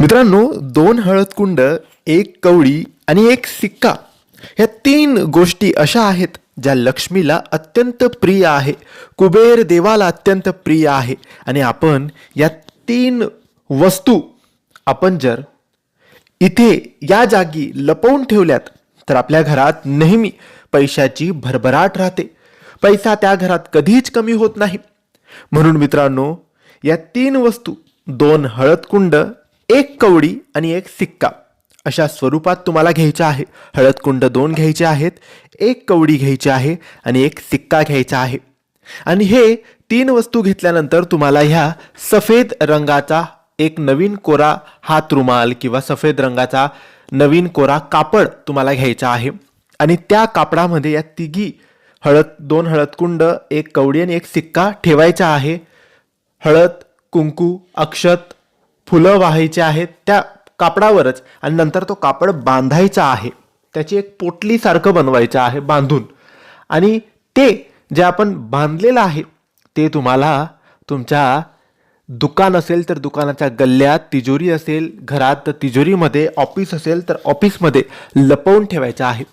मित्रांनो दोन हळदकुंड एक कवडी आणि एक सिक्का ह्या तीन गोष्टी अशा आहेत ज्या लक्ष्मीला अत्यंत प्रिय आहे. कुबेर देवाला अत्यंत प्रिय आहे. आणि आपण या तीन वस्तू आपण जर इथे या जागी लपवून ठेवल्यात तर आपल्या घरात नेहमी पैशाची भरभराट राहते. पैसा त्या घरात कधीच कमी होत नाही. म्हणून मित्रांनो या तीन वस्तू दोन हळदकुंड एक कवडी आणि एक सिक्का अशा स्वरूपात तुम्हाला घ्यायचा आहे. हळदकुंड दोन घ्यायचे आहेत एक कवडी घ्यायची आहे आणि एक सिक्का घ्यायचा आहे. आणि हे तीन वस्तू घेतल्यानंतर तुम्हाला ह्या सफेद रंगाचा एक नवीन कोरा हात रुमाल किंवा सफेद रंगाचा नवीन कोरा कापड तुम्हाला घ्यायचा आहे. आणि त्या कापडामध्ये या तिघी हळद दोन हळदकुंड एक कवडी आणि एक सिक्का ठेवायचा आहे. हळद कुंकू अक्षत फुलं वाहायचे आहेत त्या कापडावरच आणि नंतर तो कापड बांधायचा आहे. त्याची एक पोटलीसारखं बनवायचं आहे बांधून. आणि ते जे आपण बांधलेलं आहे ते तुम्हाला तुमच्या दुकान असेल तर दुकानाच्या गल्ल्यात तिजोरी असेल घरात तर तिजोरीमध्ये ऑफिस असेल तर ऑफिसमध्ये लपवून ठेवायचं आहे.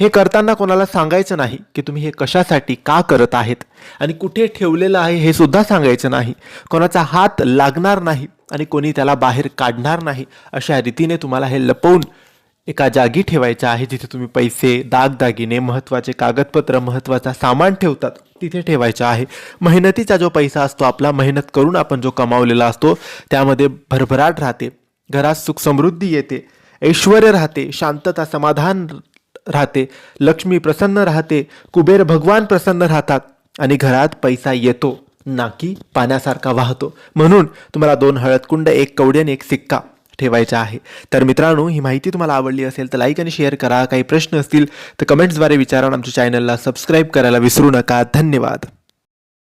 हे करताना कोणाला सांगायचं नाही की तुम्ही हे कशासाठी का करत आहेत आणि कुठे ठेवलेलं आहे हे सुद्धा सांगायचं नाही. कोणाचा हात लागणार नाही आणि कोणी त्याला बाहेर काढणार नाही अशा रीतीने तुम्हाला हे लपवून एका जागी ठेवायच्या आहे जिथे तुम्ही पैसे दागदागिने महत्त्वाचे कागदपत्र महत्त्वाचा सामान ठेवतात तिथे ठेवायचं आहे. मेहनतीचा जो पैसा असतो आपला मेहनत करून आपण जो कमावलेला असतो त्यामध्ये भरभराट राहते. घरात सुख समृद्धी येते ऐश्वर राहते शांतता समाधान राहते लक्ष्मी प्रसन्न राहते कुबेर भगवान प्रसन्न राहतात आणि घरात पैसा येतो ना की पाण्यासारखा वाहतो. म्हणून तुम्हाला दोन हळदकुंड एक कवडी आणि एक सिक्का ठेवायचा आहे. तर मित्रांनो ही माहिती तुम्हाला आवडली असेल तर लाईक आणि शेअर करा. काही प्रश्न असतील तर कमेंट्सद्वारे विचारा आमच्या चॅनलला सबस्क्राईब करायला विसरू नका. धन्यवाद.